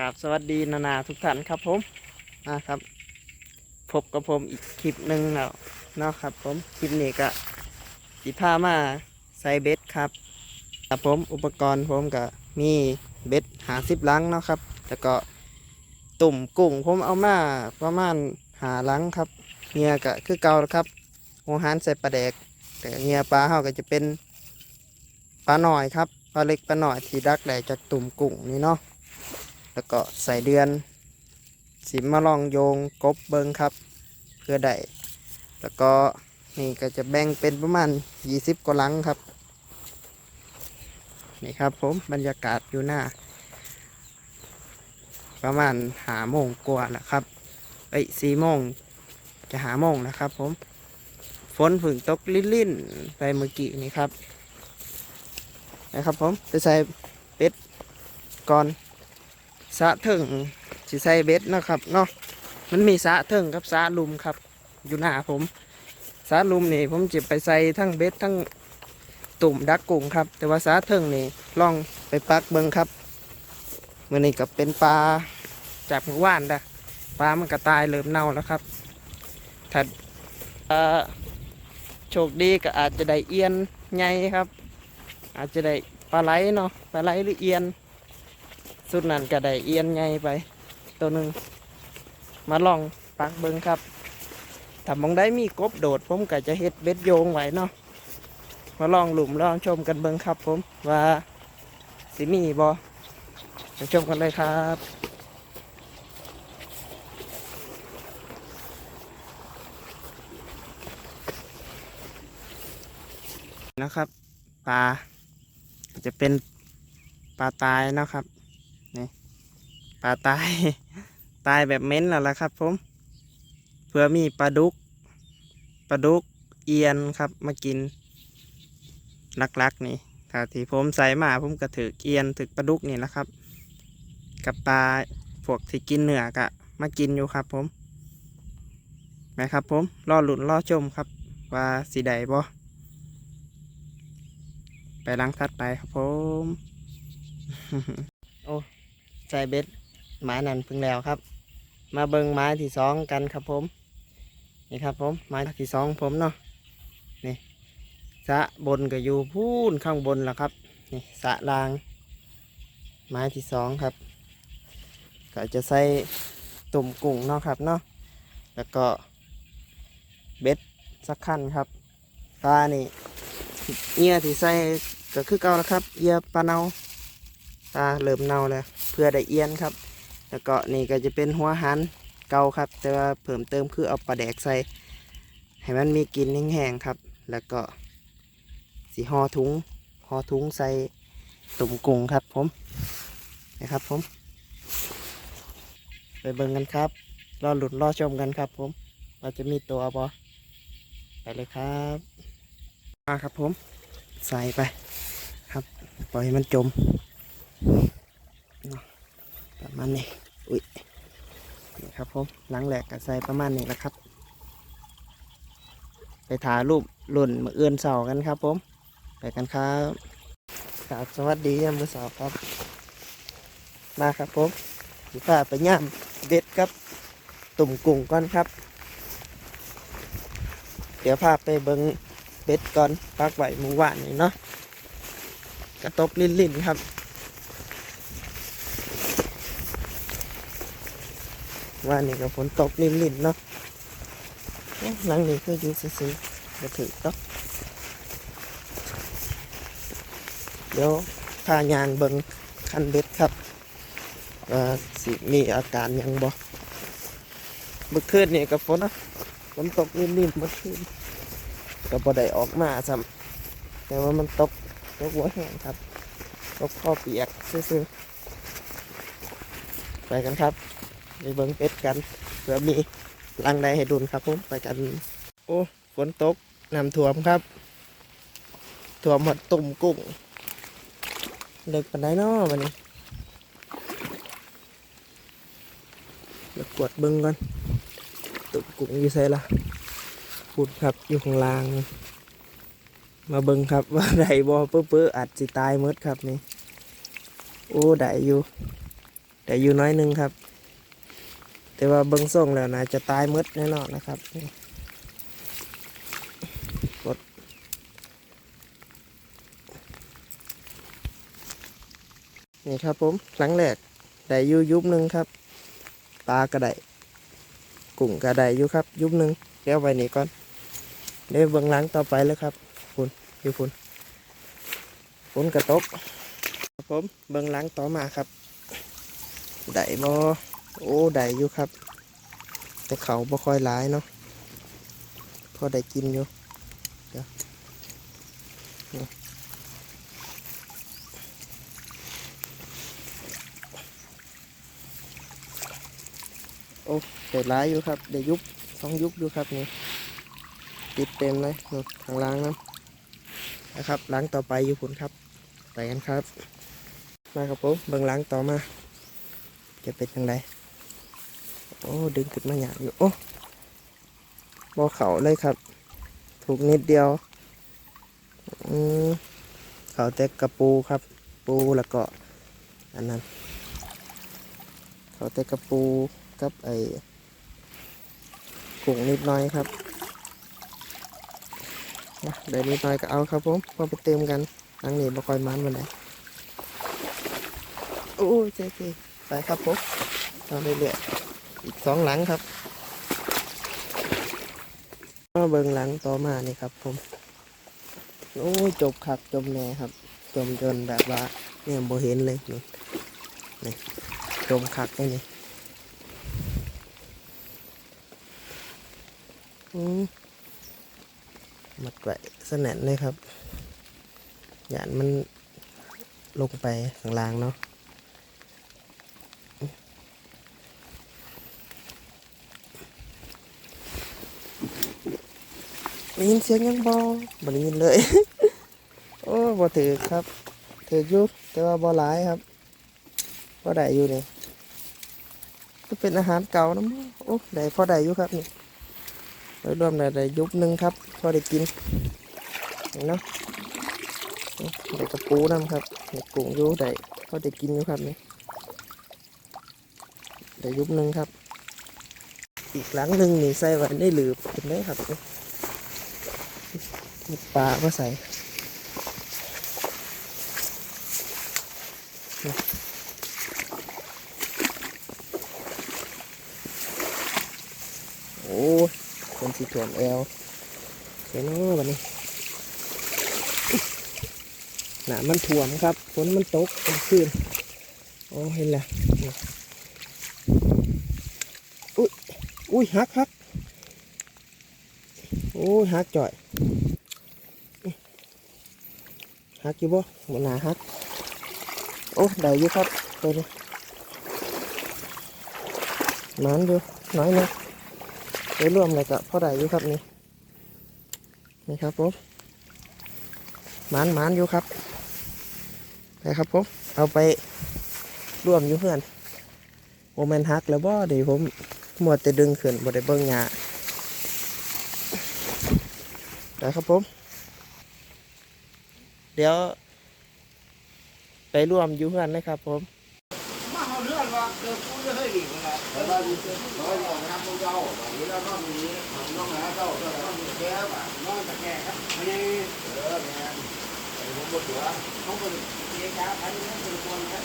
กราบสวัสดีนานาทุกท่านครับผมนะครับ พบกับผมอีกคลิปหนึ่งแล้วเนาะครับผมคลิปนี้ก็สิพามาใส่เบ็ดครับครับผมอุปกรณ์ผมก็มีเบ็ดหาสิบลังเนาะครับแล้วก็ตุ่มกุ้งผมเอามาประมาณหาลังครับเงียก็คือเก่าแล้วครับหัวหานใส่ปลาแดก แต่เงียปลาเฮาก็จะเป็นปลาหน่อยครับปลาเล็กปลาหน่อยที่ดักได้จากตุ่มกุ้งนี่เนาะ แล้วก็ใส่เดือนสิมมาลองโยงกบเบิงครับ เพื่อได้แล้วก็นี่ก็จะแบ่งเป็นประมาณ 20กว่าหลังครับ นี่ครับผมบรรยากาศอยู่หน้า ประมาณหาโมงกว่านะครับเอ้ยสี่โมงจะหาโมงนะครับผมฝนฝึ่งตกลิ่นๆไปเมื่อกี้นี่ครับนะครับผมจะใส่เป็ดก่อน สะเถิงสิใส่เบ็ดนะครับเนาะมันมีสะเถิงกับสะลุมครับ อยู่หน้าผมสะลุมนี่ผมจะไปใส่ทั้งเบ็ดทั้งตุ่มดักกุ้งครับ แต่ว่าสะเถิงนี่ลองไปปักเบิงครับมื่อนี้ก็เป็นปลาจากหมู่บ้านดะปลามันก็ตายเริ่มเน่าแล้วครับถ้าโชคดีก็อาจจะได้เอียนไงครับ อาจจะได้ปลาไหลเนาะปลาไหลหรือเอียน สุดนั้นก็ได้เอียนไงไป ตัวหนึ่งมาลองปักเบิงครับถ้ามองได้มีกบโดด ผมก็จะเฮ็ดเบ็ดโยงไว้เนาะมาลองหลุมลองชมกันเบิงครับ ผมว่าสิมีบอไปชมกันเลยครับนะครับปลาจะเป็นปลาตายนะครับ ปลาตาย ตายแบบเม้นแล้วล่ะครับ ผม เพื่อมีปลาดุก ปลาดุกเอียนครับมากินลักๆนี่ถ้าที่ผมใส่มาผมก็ถือเอียนถือปลาดุกนี่แหละครับ กับปลาพวกที่กินเนื้อกะมากินอยู่ครับ ผมนะครับผมรอหลุนรอชมครับ ว่าสีใดบ่ไปล้างทัดไปครับผม โอ้ใส่เบ็ด ไม้นั่นเพึ่งแล้วครับ มาเบิงไม้ที่สองกันครับผม นี่ครับผมไม้ที่สองผมเนาะนี่สะบนก็อยู่พูนข้างบนแล้วครับนี่สะลาง ไม้ที่สองครับ ก็จะใส่ตุ่มกุ้งเนาะครับเนาะแล้วก็เบ็ดสักขั้นครับปลานี่เยื่อที่ใส่ก็คือเก่าแล้วครับเยื่อปลาเนาปลาเริ่มเน่าแล้วเพื่อได้เอียนครับ แล้วก็นี่ก็จะเป็นหัวหันเก่าครับ แต่ว่าเพิ่มเติมคือเอาปลาแดกใส่ให้มันมีกลิ่นแห้งๆครับ แล้วก็สีห่อถุงห่อถุงใส่ตุ่มกุ้งครับผมนะครับผม ไปเบิ่งกันครับรอหลุดรอชมกันครับผมว่าจะมีตัวบอไปเลยครับมาครับผม ใส่ไปครับ ปล่อยให้มันจม ประมาณนี้ อุ้ยนี่ครับผมหลังแหลกก็ใส่ประมาณนี้แหละครับ ไปถ่ายรูปหล่นมาเอื้อนเสากันครับผมไปกันครับครับสวัสดียามมือสาร์ครับ มาครับผมสิพาไปย่ามเบ็ดครับ ตุ่มกุ้งก่อนครับ เดี๋ยวพาไปเบิงเบ็ดก่อนปักไว้หมู่บ้านนี่เนาะกระตบลิ่นๆครับ ว่านี่ก็ฝนตกลิ่นๆเนาะหลังนี้คืออยู่ซื่อๆจะถือต้องเดี๋ยวพายางเบิงคันเบ็ดครับว่าสิมีอาการยังบ่เมื่อคืนนี่กับฝนนะฝนตกลิ่นๆเมื่อคืนก็บ่ได้ออกมาซ้ำแต่ว่ามันตกตกหัวแห้งครับ ตกข้อเปียกซื่อๆไปกันครับ ไปเบิ่งเป็ดกันเผื่อมีรังใดให้ดุนครับผมไปกัน โอ้ฝนตกน้ำท่วมครับท่วมหมดตุ่มกุ้งเด็กปันไดนาะวันนี้เดี๋ยวกวดเบิ่งก่อนตุ่มกุ้งอยู่ใส่ละพูดครับอยู่ข้างล่าง มาเบิ่งครับว่าไดบ่เปื้อๆออาจสิตายหมดครับนี่โอ้ได้อยู่แต่อยู่น้อยนึงครับ แต่ว่าเบิ้งส่งแล้วนะจะตายหมดแน่นอนนะครับกดนี่ครับผมครั้งแรกได้ยูยุบหนึ่งครับปลากระไดกุ้งกระไดอยู่ครับ ยุบหนึ่งเดี๋ยวไว้นี่ก่อนเดี๋ยวเบิ้งหล้างต่อไปเลยครับคุณอยู่คุณฝนกระตกครับผมเบิ้งหล้างต่อมาครับได้บ่ โอ้ได้อยู่ครับ แต่เขาบ่ค่อยร้ายเนาะพอได้กินอยู่เดี๋ยวโอ้ได้ร้ายอยู่ครับได้ยุบสองยุบอยู่ครับนี่ติดเต็มเลยนู่นข้างล่างนั้นะครับล้างต่อไปอยู่คุณครับไปกันครับ มาครับผมเบิ่งล้างต่อมาจะเป็นยังไง โอ้ดึงขึ้นมาหยาบอยู่ โอ้บอเขาเลยครับ ถูกนิดเดียว อืมเขาแต่กระปูครับ ปูแล้วก็อันนั้น เขาแต่กระปูกับไอ้กุ้งนิดหน้อยครับเดี๋ยวนิดหน้อยก็เอาครับผมพอไปเติมกันหลังนี้บ่คอยมันมันไดโอ้เจ๊เจ๊ไปครับผมเอาเรื่อยๆ อีกสองหลังครับมาเบิงหลังต่อมานี่ครับ ผม โอ้จบคักจมแน่ครับ จมจนแบบว่าเนี่ยโบเห็นเลยนี่นี่จมคักเลยนี่อืมมัดไว้สนั่นเลยครับหยานมันลงไปข้างล่างเนาะ ได้ยินเสียงยังบบ่ได้ยินเลย โอ้บ่ถือครับถือยู่แต่ว่าบ่หลายครับบ่ได้อยู่นี่ก็เป็นอาหารเก่านะมั้งโอ้ได้พอได้อยู่ครับนี่โดยรวมได้ได้ยุบหนึ่งครับ พอได้กินเนาะได้กระปูน้ำครับได้กุ้งอยู่ได้พอได้กินอยู่ครับนี่ได้ยุบหนึ่งครับ อีกหลังหนึ่งนี่ใส่ไว้ในหลืบเห็นไหมครับนี่ ปลาก็ใส่โอ้ยเป็นสีถ่วมแอลเห็นไหมวันนี้หนามันถ่วมครับฝนมันตกกลางคืนโอ้เห็นแล้วอุ้ยอุ้ยหักหักโอ้ยหักจ่อย หักอยู่บ่หมดหนาหัก โอ้ได้อยู่ครับตัวนี้มันอยู่น้อยนึงโดยรวมเลยก็พอได้อยู่ครับนี่ นี่ครับผมหมานหมานอยู่ครับไปครับผม เอาไปร่วมอยู่เพื่อนโมเมนฮักแล้วบ่เดี๋ยวผมหมัวแต่ดึงขึ้นบ่ได้เบิ่งหยาได้ครับผม เดี๋ยว ไปร่วมอยู่เพื่อนเลยครับ ผมมาเอาเรื่องว่าเกิดกูจะให้ดีกว่าแต่ว่าดีเกินร้อยกว่าน้ำเจ้าแบบนี้แล้วก็มีน้องหาเจ้าเจ้าก็มีแก่ป่ะน้องตะแกครับไม่ใช่เออแม่ผมบอกว่าเขาเป็นเสียจ้าพันนี้เป็นคนครับ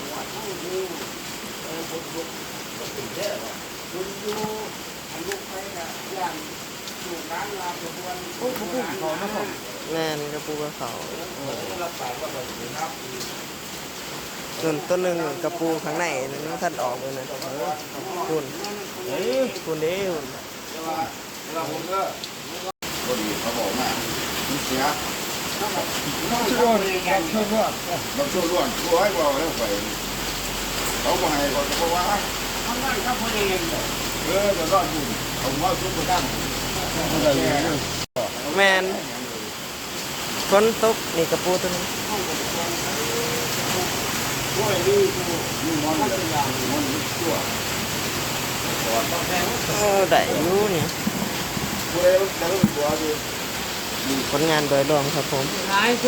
หัวทั้งดูเออบุกบุกก็เป็นแค่ว่าดูดูอันลูกไปกับอย่างลูกร้านลาตัวบวนโอ้โหเขานะผม แม่นกระปูกระเขารับสายก็แบบนี้ครับส่วนต้นหนึ่งกระปูข้างในนั่นท่านออกเลยนะคุณเฮ้ยคุณเด้คุณแต่ว่าเวลาผมก็ก็ดีเขาบอกว่ามันเสียต้องช่วยกันช่วยร่วมต้องช่วยร่วมช่วยบอกแล้วไปเขาบอกให้ก่อนเพราะว่าทำได้ครับพอเองเออจะรอดอยู่ผมว่าชุบกระดั้งแมน ฝนตกนี่กระปูตัวนี้ช่วยนี่นี่มันมันช่วยโอ้ได้อยู่นี่ช่วยแล้วแต่ก็ตัวดีผลงานโดยรวมครับผมหลายคน